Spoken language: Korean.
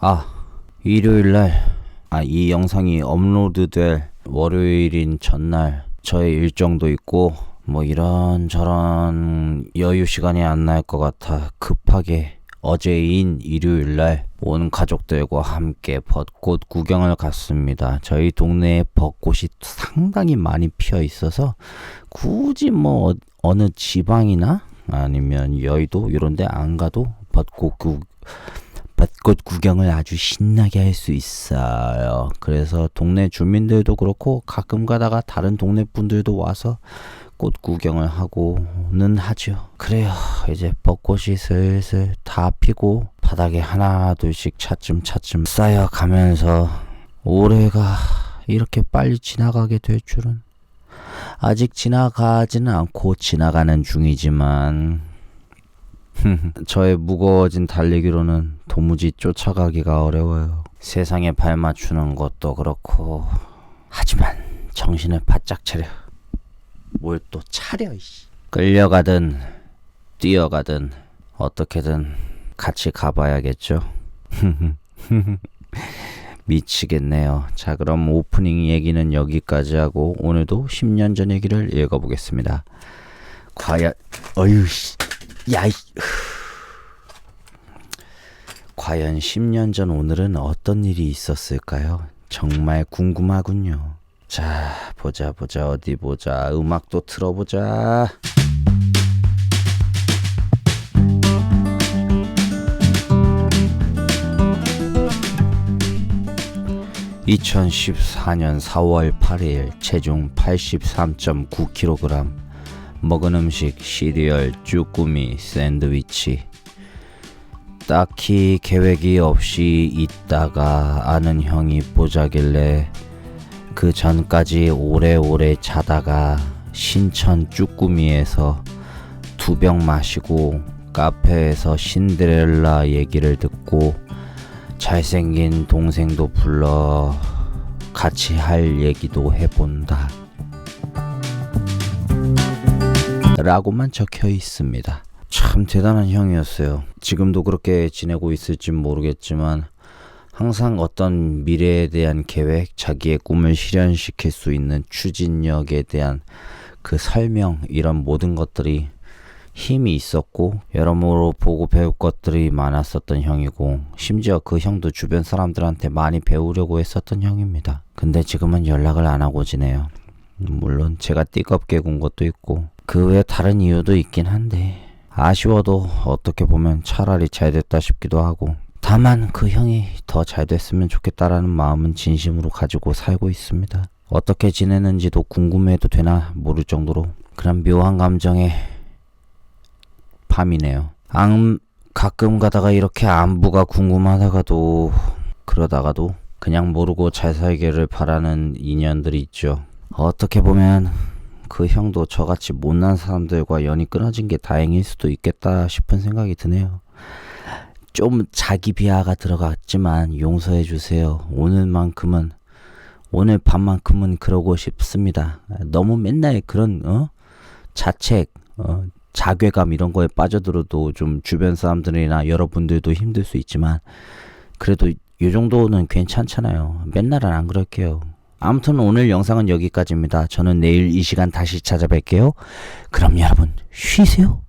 아, 일요일 날, 아, 이 영상이 업로드 될 월요일인 전날, 저의 일정도 있고, 뭐 이런저런 여유 시간이 안 날 것 같아 급하게 어제인 일요일 날 온 가족들과 함께 벚꽃 구경을 갔습니다. 저희 동네에 벚꽃이 상당히 많이 피어 있어서 굳이 뭐 어- 어느 지방이나 아니면 여의도 이런 데 안 가도 벚꽃 구 벚꽃 구경을 아주 신나게 할 수 있어요. 그래서 동네 주민들도 그렇고 가끔 가다가 다른 동네 분들도 와서 꽃 구경을 하고는 하죠. 그래요. 이제 벚꽃이 슬슬 다 피고 바닥에 하나 둘씩 차츰 차츰 쌓여 가면서 올해가 이렇게 빨리 지나가게 될 줄은 아직 지나가지는 않고 지나가는 중이지만 저의 무거워진 달리기로는 도무지 쫓아가기가 어려워요. 세상에 발 맞추는 것도 그렇고 하지만 정신을 바짝 차려. 뭘 또 차려 이씨. 끌려가든 뛰어가든 어떻게든 같이 가봐야겠죠. 미치겠네요. 자, 그럼 오프닝 얘기는 여기까지 하고 오늘도 10년 전 얘기를 읽어보겠습니다. 과연 어휴 씨. 야, 이, 과연 10년 전 오늘은 어떤 일이 있었을까요? 정말 궁금하군요. 자, 보자, 보자, 어디 보자. 음악도 틀어보자. (2014년 4월 8일) 체중 (83.9kg) 먹은 음식 시리얼 쭈꾸미 샌드위치 딱히 계획이 없이 있다가 아는 형이 보자길래 그 전까지 오래오래 자다가 신천 쭈꾸미에서 두 병 마시고 카페에서 신데렐라 얘기를 듣고 잘생긴 동생도 불러 같이 할 얘기도 해본다. 라고만 적혀 있습니다. 참 대단한 형이었어요. 지금도 그렇게 지내고 있을진 모르겠지만 항상 어떤 미래에 대한 계획, 자기의 꿈을 실현시킬 수 있는 추진력에 대한 그 설명 이런 모든 것들이 힘이 있었고 여러모로 보고 배울 것들이 많았었던 형이고 심지어 그 형도 주변 사람들한테 많이 배우려고 했었던 형입니다. 근데 지금은 연락을 안 하고 지내요. 물론 제가 띠껍게 군 것도 있고 그 외에 다른 이유도 있긴 한데 아쉬워도 어떻게 보면 차라리 잘 됐다 싶기도 하고 다만 그 형이 더 잘 됐으면 좋겠다라는 마음은 진심으로 가지고 살고 있습니다. 어떻게 지내는지도 궁금해도 되나 모를 정도로 그런 묘한 감정의 밤이네요. 안, 가끔 가다가 이렇게 안부가 궁금하다가도 그러다가도 그냥 모르고 잘 살기를 바라는 인연들이 있죠. 어떻게 보면 그 형도 저같이 못난 사람들과 연이 끊어진 게 다행일 수도 있겠다 싶은 생각이 드네요. 좀 자기 비하가 들어갔지만 용서해 주세요. 오늘만큼은 오늘 밤만큼은 그러고 싶습니다. 너무 맨날 그런 어? 자책, 어, 자괴감 이런 거에 빠져들어도 좀 주변 사람들이나 여러분들도 힘들 수 있지만 그래도 이 정도는 괜찮잖아요. 맨날은 안 그럴게요. 아무튼 오늘 영상은 여기까지입니다. 저는 내일 이 시간 다시 찾아뵐게요. 그럼 여러분 쉬세요.